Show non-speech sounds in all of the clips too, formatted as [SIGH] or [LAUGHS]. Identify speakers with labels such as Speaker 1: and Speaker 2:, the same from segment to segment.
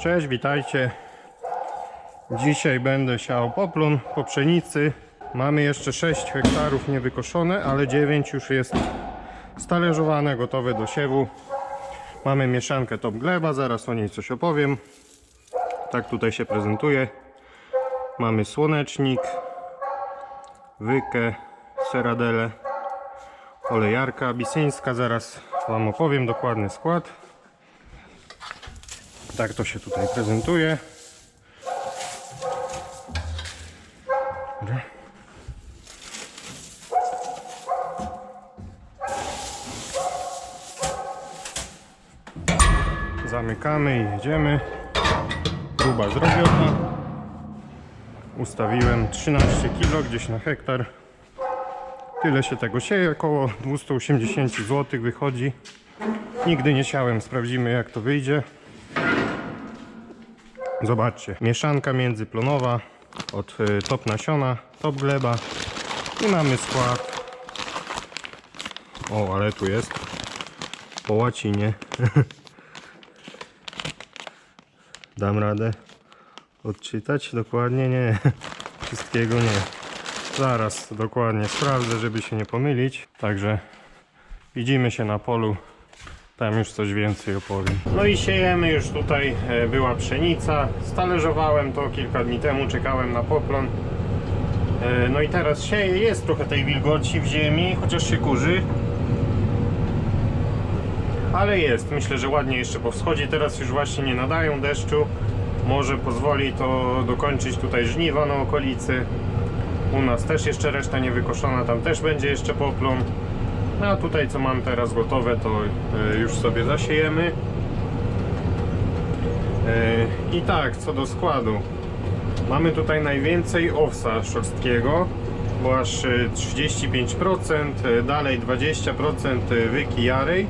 Speaker 1: Cześć, witajcie. Dzisiaj będę siał poplon po pszenicy. Mamy jeszcze 6 hektarów niewykoszone, ale 9 już jest stalerzowane, gotowe do siewu. Mamy mieszankę top gleba, zaraz o niej coś opowiem. Tak tutaj się prezentuje. Mamy słonecznik, wykę, seradele, olejarka abisyńska. Zaraz Wam opowiem dokładny skład. Tak to się tutaj prezentuje. Zamykamy i jedziemy. Próba zrobiona. Ustawiłem 13 kg gdzieś na hektar. Tyle się tego sieje, około 280 zł wychodzi. Nigdy nie siałem, sprawdzimy jak to wyjdzie. Zobaczcie, mieszanka międzyplonowa od y, top nasiona, top gleba i mamy skład. O, ale tu jest po łacinie. [LAUGHS] Dam radę odczytać dokładnie? Nie, [LAUGHS] wszystkiego nie. Zaraz dokładnie sprawdzę, żeby się nie pomylić. Także widzimy się na polu. Tam już coś więcej opowiem. No i siejemy już tutaj, e, była pszenica. Stależowałem to kilka dni temu, czekałem na poplon. E, No i teraz sieję, jest trochę tej wilgoci w ziemi, chociaż się kurzy. Ale jest, myślę, że ładnie jeszcze po wschodzie. Teraz już właśnie nie nadają deszczu. Może pozwoli to dokończyć tutaj żniwa na okolicy. U nas też jeszcze reszta niewykoszona, tam też będzie jeszcze poplon. No a tutaj co mam teraz gotowe, to e, już sobie zasiejemy. E, I tak, co do składu. Mamy tutaj najwięcej owsa szorstkiego, bo aż e, 35%, e, dalej 20% wyki jarej,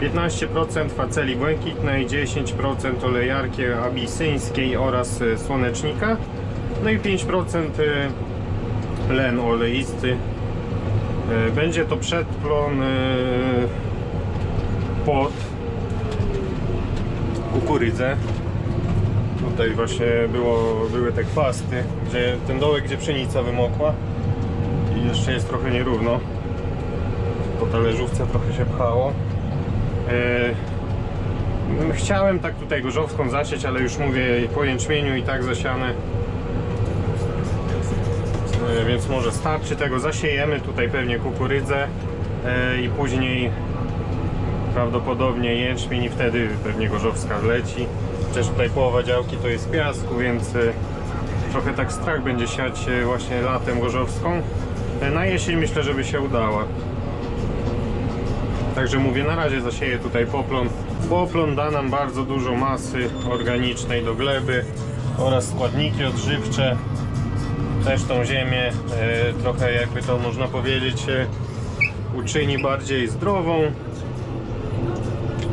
Speaker 1: 15% faceli błękitnej, 10% olejarki abisyńskiej oraz słonecznika, no i 5% e, len oleisty. E, Będzie to przedplon e, pod kukurydzę. Tutaj właśnie było, były te chwasty, gdzie ten dołek, gdzie pszenica wymokła i jeszcze jest trochę nierówno. Po talerzówce trochę się pchało. E, Chciałem tak tutaj gorzowską zasieć, ale już mówię po jęczmieniu i tak zasiane. E, Więc może starczy tego. Zasiejemy tutaj pewnie kukurydzę e, i później prawdopodobnie jęczmień i wtedy pewnie gorzowska wleci. Chociaż tutaj połowa działki to jest piasku, więc e, trochę tak strach będzie siać właśnie latem gorzowską. Na jesień myślę, żeby się udała. Także mówię, na razie zasieję tutaj poplon. Poplon da nam bardzo dużo masy organicznej do gleby oraz składniki odżywcze. Też tą ziemię e, trochę jakby to można powiedzieć e, uczyni bardziej zdrową.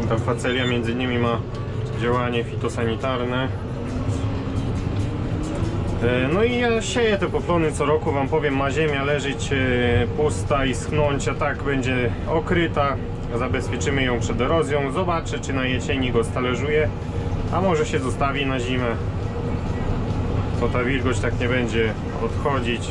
Speaker 1: Ta facelia między innymi ma działanie fitosanitarne. E, No i ja sieję te poplony co roku, wam powiem, ma ziemia leżeć pusta i schnąć, a tak będzie okryta. Zabezpieczymy ją przed erozją. Zobaczę, czy na jesieni go stależuje, a może się zostawi na zimę. To ta wilgoć tak nie będzie odchodzić.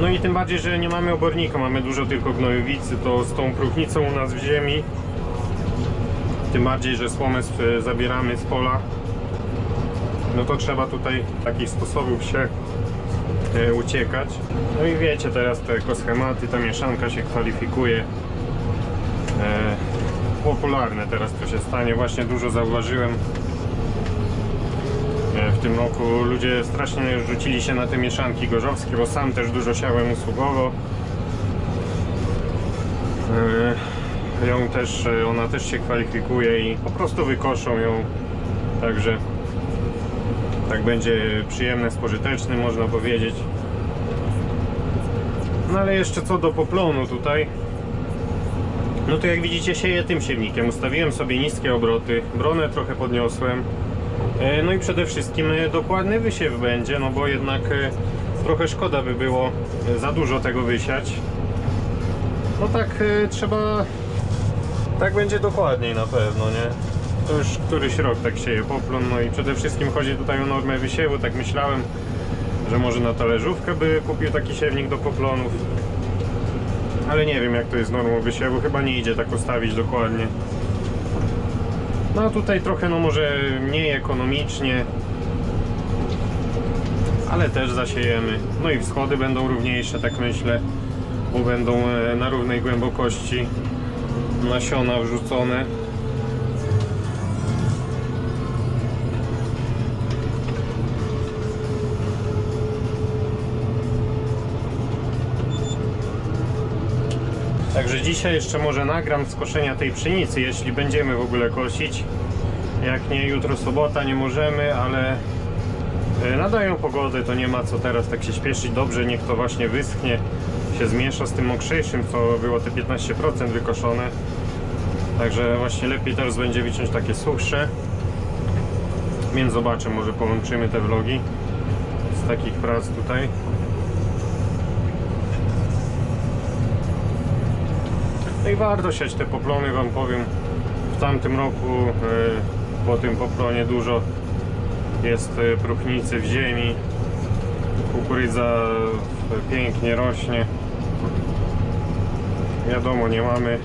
Speaker 1: No i tym bardziej, że nie mamy obornika, mamy dużo tylko gnojowicy, to z tą próchnicą u nas w ziemi. Tym bardziej, że słomę z- zabieramy z pola no to trzeba tutaj takich sposobów się e, uciekać. No i wiecie, teraz te ekoschematy, ta mieszanka się kwalifikuje. E, popularne teraz to się stanie, właśnie dużo zauważyłem. W tym roku ludzie strasznie rzucili się na te mieszanki gorzowskie, bo sam też dużo siałem usługowo. E, ją też, e, ona też się kwalifikuje i po prostu wykoszą ją. Także tak będzie przyjemne, spożyteczny, można powiedzieć. No ale jeszcze co do poplonu tutaj. No to jak widzicie sieję tym siewnikiem. Ustawiłem sobie niskie obroty, bronę trochę podniosłem. E, No i przede wszystkim e, dokładny wysiew będzie, no bo jednak e, trochę szkoda by było za dużo tego wysiać. No tak trzeba Tak będzie dokładniej na pewno, nie? To już któryś rok tak sieje poplon, no i przede wszystkim chodzi tutaj o normę wysiewu, tak myślałem, że może na talerzówkę by kupił taki siewnik do poplonów. Ale nie wiem jak to jest normą wysiewu, chyba nie idzie tak ustawić dokładnie. No a tutaj trochę no może mniej ekonomicznie, ale też zasiejemy. No i wschody będą równiejsze, tak myślę, bo będą e, na równej głębokości nasiona wrzucone. Także dzisiaj jeszcze może nagram z koszenia tej pszenicy, jeśli będziemy w ogóle kosić. Jak nie, jutro sobota nie możemy, ale e, nadają pogodę, to nie ma co teraz tak się śpieszyć. Dobrze, niech to właśnie wyschnie, się zmiesza z tym mokrzejszym, co było te 15% wykoszone. Także właśnie lepiej teraz będzie wyciąć takie suchsze. Więc zobaczę, może połączymy te vlogi z takich prac tutaj. No i warto siać te poplony, wam powiem. W tamtym roku e, po tym poplonie dużo jest e, próchnicy w ziemi. Kukurydza pięknie rośnie. Wiadomo, nie mamy.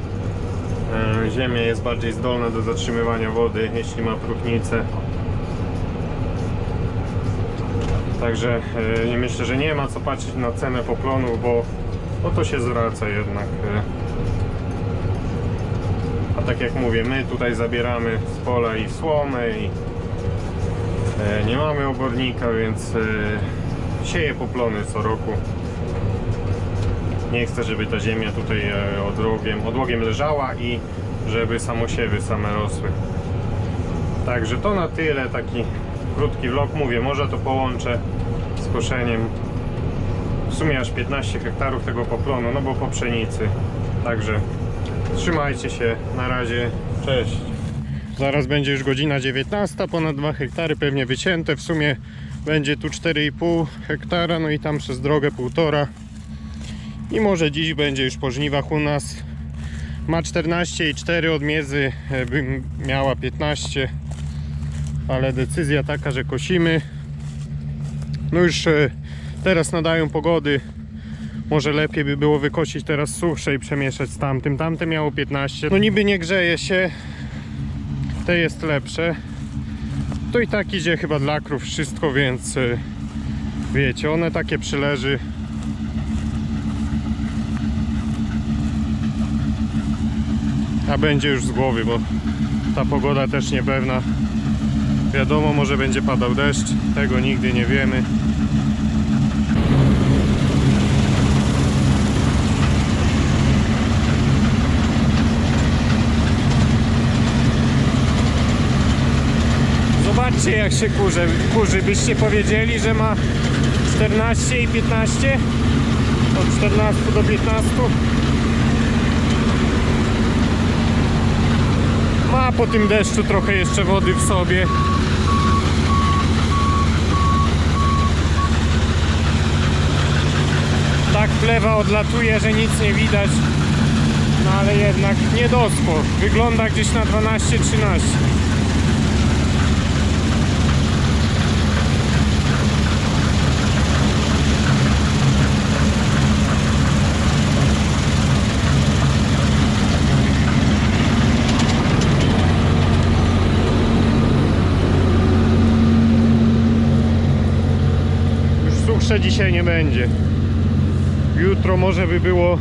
Speaker 1: e, Ziemia jest bardziej zdolna do zatrzymywania wody, jeśli ma próchnicę. Także myślę, że nie ma co patrzeć na cenę poplonów, bo no to się zwraca jednak. Tak jak mówię, my tutaj zabieramy z pola i słomę i e, nie mamy obornika, więc e, sieję poplony co roku. Nie chcę, żeby ta ziemia tutaj e, odłogiem, odłogiem leżała i żeby samosiewy same rosły. Także to na tyle, taki krótki vlog. Mówię, może to połączę z koszeniem. W sumie aż 15 hektarów tego poplonu, no bo po pszenicy. Także Trzymajcie się, na razie, cześć. Zaraz będzie już godzina 19, ponad 2 hektary pewnie wycięte, w sumie będzie tu 4,5 hektara, no i tam przez drogę 1,5. I może dziś będzie już po żniwach u nas. Ma 14,4 od miedzy, e, by miała 15, ale decyzja taka, że kosimy. No już e, teraz nadają pogody, może lepiej by było wykosić teraz suchsze i przemieszać z tamtym. Tamte miało 15. No niby nie grzeje się. Te jest lepsze. To i tak idzie chyba dla krów wszystko, więc y, wiecie, one takie przyleży. A będzie już z głowy, bo ta pogoda też niepewna. Wiadomo, może będzie padał deszcz, tego nigdy nie wiemy. Jak się kurze, kurzy. Byście powiedzieli, że ma 14 i 15? Od 14 do 15? Ma po tym deszczu trochę jeszcze wody w sobie. Tak plewa odlatuje, że nic nie widać. No ale jednak nie dospło. Wygląda gdzieś na 12-13. Suchsze dzisiaj nie będzie. Jutro może by było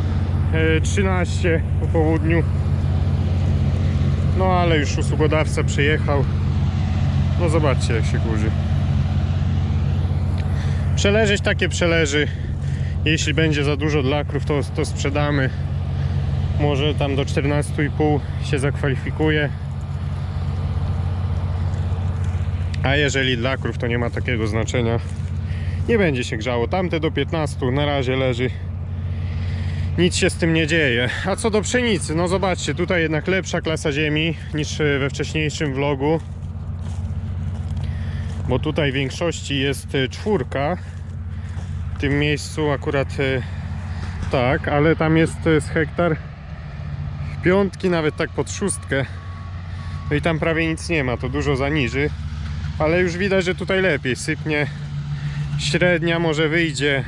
Speaker 1: e, 13 po południu. No ale już usługodawca przyjechał. No zobaczcie jak się kurzy. Przeleżeć takie przeleży. Jeśli będzie za dużo dla krów, to, to sprzedamy. Może tam do 14,5 się zakwalifikuje. A jeżeli dla krów, to nie ma takiego znaczenia. Nie będzie się grzało. Tamte do 15 na razie leży. Nic się z tym nie dzieje. A co do pszenicy, no zobaczcie, tutaj jednak lepsza klasa ziemi niż we wcześniejszym vlogu. Bo tutaj w większości jest e, czwórka. W tym miejscu akurat e, tak, ale tam jest e, z hektar piątki, nawet tak pod szóstkę. No i tam prawie nic nie ma, to dużo zaniży. Ale już widać, że tutaj lepiej sypnie. Średnia może wyjdzie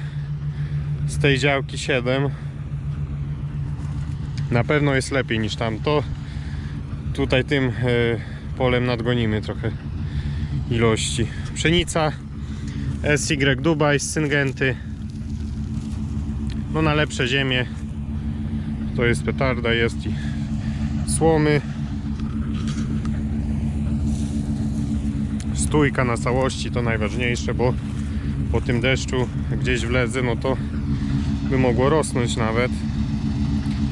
Speaker 1: z tej działki 7. Na pewno jest lepiej niż tamto. Tutaj tym e, polem nadgonimy trochę ilości. Pszenica SY Dubaj z Syngenty. No na lepsze ziemie. To jest petarda, jest i słomy. Stójka na całości to najważniejsze, bo po tym deszczu gdzieś wlezę, no to by mogło rosnąć nawet.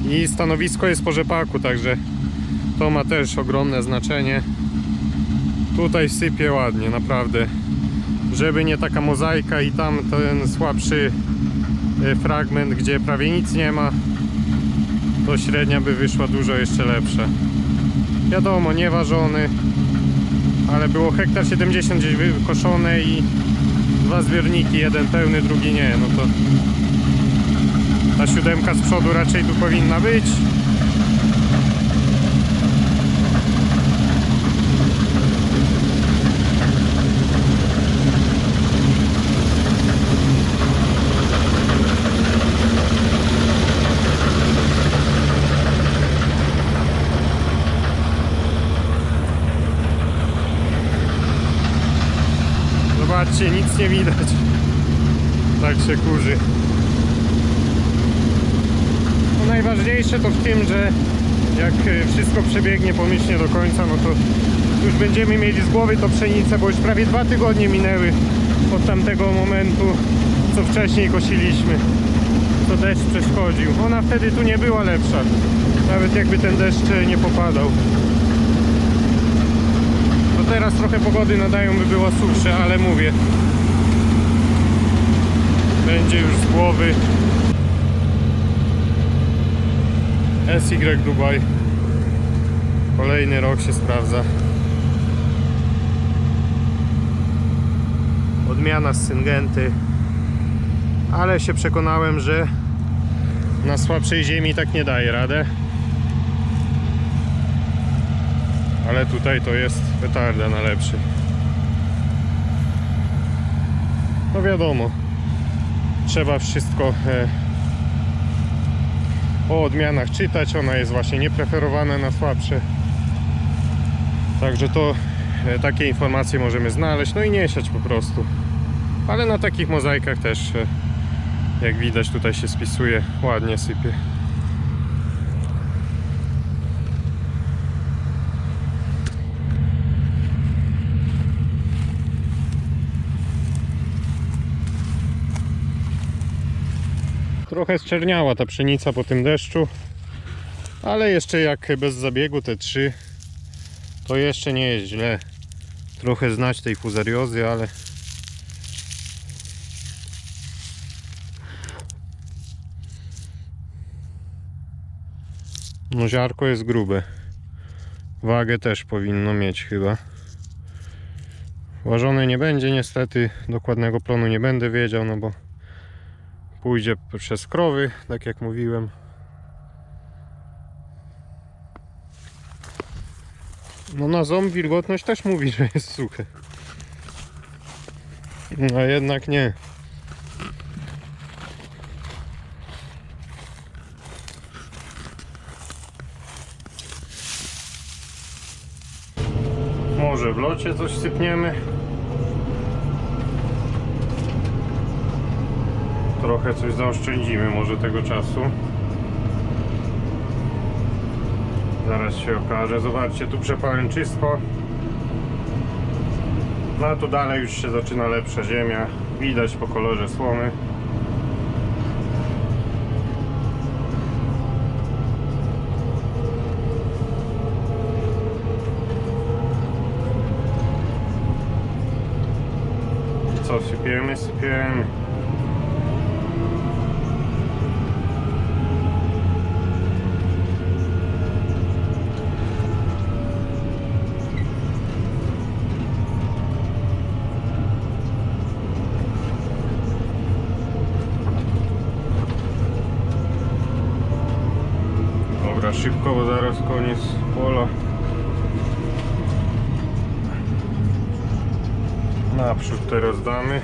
Speaker 1: I stanowisko jest po rzepaku, także to ma też ogromne znaczenie. Tutaj sypie ładnie, naprawdę. Żeby nie taka mozaika i tam ten słabszy e, fragment, gdzie prawie nic nie ma, to średnia by wyszła dużo jeszcze lepsza. Wiadomo, nieważony, ale było hektar 70 gdzieś wykoszone i dwa zbiorniki, jeden pełny, drugi nie, no to ta siódemka z przodu raczej tu powinna być. Zobaczcie, nic nie widać. Tak się kurzy. No najważniejsze to w tym, że jak e, wszystko przebiegnie pomyślnie do końca, no to już będziemy mieli z głowy to pszenicę, bo już prawie dwa tygodnie minęły od tamtego momentu, co wcześniej kosiliśmy. To deszcz przeszkodził. Ona wtedy tu nie była lepsza. Nawet jakby ten deszcz e, nie popadał. No teraz trochę pogody nadają, by było susze, ale mówię. Będzie już z głowy. SY Dubaj. Kolejny rok się sprawdza. Odmiana z Syngenty. Ale się przekonałem, że na słabszej ziemi tak nie daje radę. Ale tutaj to jest petarda na lepszej. No wiadomo, trzeba wszystko e, o odmianach czytać. Ona jest właśnie niepreferowana na słabsze. Także to e, takie informacje możemy znaleźć, no i nie siać po prostu. Ale na takich mozaikach też, e, jak widać, tutaj się spisuje, ładnie sypie. Trochę zczerniała ta pszenica po tym deszczu, ale jeszcze jak bez zabiegu te trzy, to jeszcze nie jest źle. Trochę znać tej fuzariozy, ale no ziarko jest grube. Wagę też powinno mieć chyba. Ważone nie będzie niestety, dokładnego planu nie będę wiedział, no bo pójdzie przez krowy, tak jak mówiłem. No na ząb wilgotność też mówi, że jest suche. A jednak nie. Może w locie coś sypniemy. Trochę coś zaoszczędzimy może tego czasu. Zaraz się okaże. Zobaczcie, tu przepałęczysko. No a tu dalej już się zaczyna lepsza ziemia. Widać po kolorze słomy. Co sypiemy? Sypiemy. Naprzód teraz damy.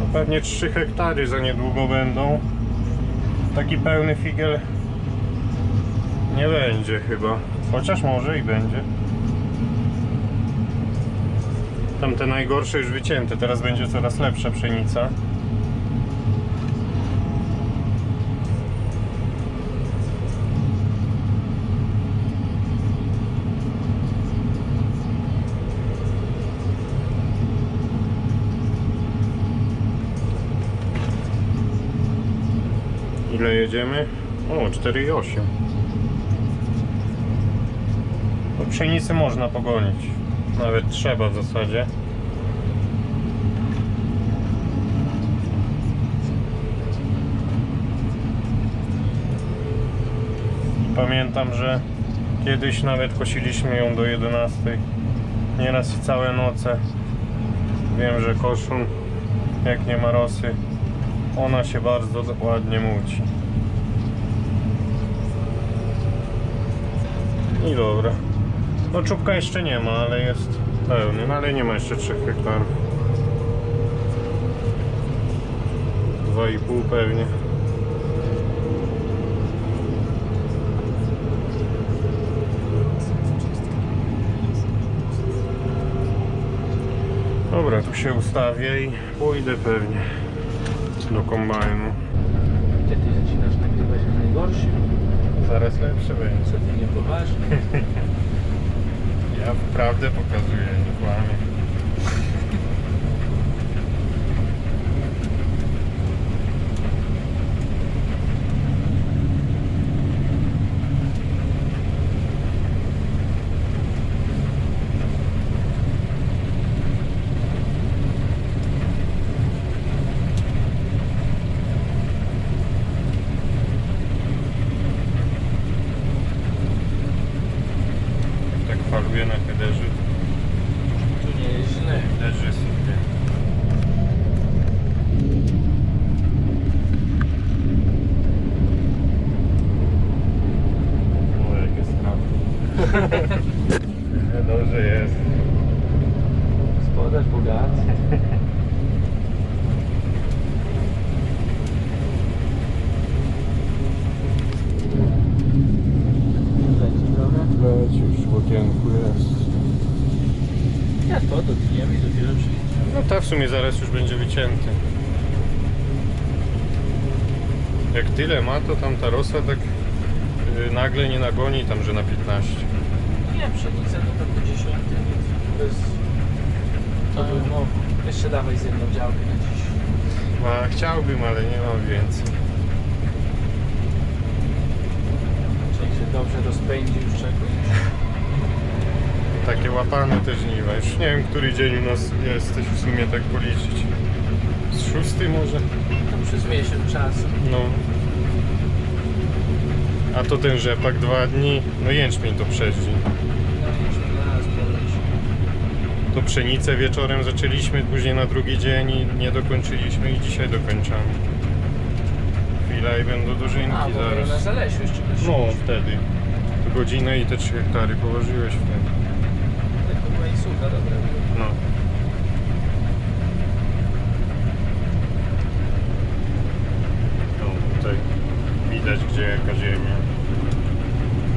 Speaker 1: No pewnie 3 hektary za niedługo będą. Taki pełny figiel nie będzie chyba. Chociaż może i będzie. Tamte najgorsze już wycięte, teraz będzie coraz lepsza pszenica. Ile jedziemy? O, 4,8. Po pszenicy można pogonić. Nawet trzeba w zasadzie. Pamiętam, że kiedyś nawet kosiliśmy ją do 11. Nieraz i całe noce. Wiem, że koszą jak nie ma rosy. Ona się bardzo ładnie muci. I dobra. No czubka jeszcze nie ma, ale jest pełny, no ale nie ma jeszcze 3 hektarów. 2,5 pewnie. Dobra, tu się ustawię i pójdę pewnie do kombajnu.
Speaker 2: Gdzie ty zaczynasz nagrywać na najgorszym?
Speaker 1: Zaraz lepsze będzie.
Speaker 2: Co ty nie poważnie? [LAUGHS]
Speaker 1: Ja prawdę pokazuję, nie kłamię. Tak faluję na headerze.
Speaker 2: Tu nie jest źle.
Speaker 1: Headerze sobie. O, jak jest prawo. Dobrze jest.
Speaker 2: Gospodarz bogaty. Leci trochę.
Speaker 1: Leć już w okienku jest.
Speaker 2: Ja to dotkniemy i dopiero przyjdzie.
Speaker 1: No ta w sumie zaraz już będzie wycięty. Jak tyle ma, to tam ta rosa tak y, nagle nie nagoni tam, że na 15.
Speaker 2: Nie, pszenica to tak po 10. Bez... To by no, jeszcze dawaj z jedną działkę na dziś.
Speaker 1: A, chciałbym, ale nie mam więcej.
Speaker 2: Czyli się dobrze rozpędzi już czegoś.
Speaker 1: Takie łapane te żniwa. Już nie wiem, który dzień u nas jesteś w sumie tak policzyć. Z szósty może?
Speaker 2: To przez miesiąc czasu.
Speaker 1: No. A to ten rzepak dwa dni. No jęczmień to przez dzień.
Speaker 2: No już zaraz poleci.
Speaker 1: To pszenicę wieczorem zaczęliśmy, później na drugi dzień i nie dokończyliśmy i dzisiaj dokończamy. Chwila i będą dożynki
Speaker 2: A, bo na
Speaker 1: zaraz.
Speaker 2: Zalesiu jeszcze.
Speaker 1: No wtedy. To godzinę i te 3 hektary położyłeś wtedy.
Speaker 2: To była i sucha, dobra.
Speaker 1: No. No tutaj widać gdzie jaka ziemia.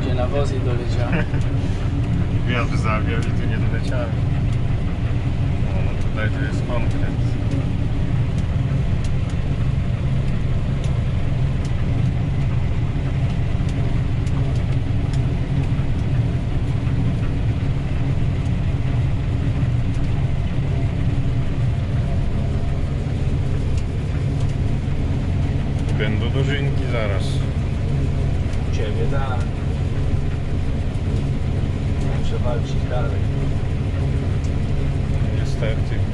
Speaker 2: Gdzie nawozy doleciały. [LAUGHS]
Speaker 1: Wiatr zawiał i tu nie doleciałem. Tutaj to jest konkret. Będą dożynki zaraz.
Speaker 2: Ciebie tak. Muszę walczyć dalej.
Speaker 1: Niestety.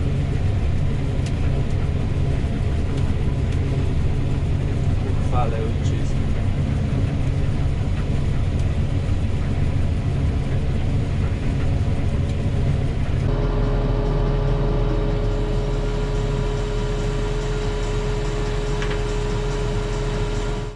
Speaker 1: follow.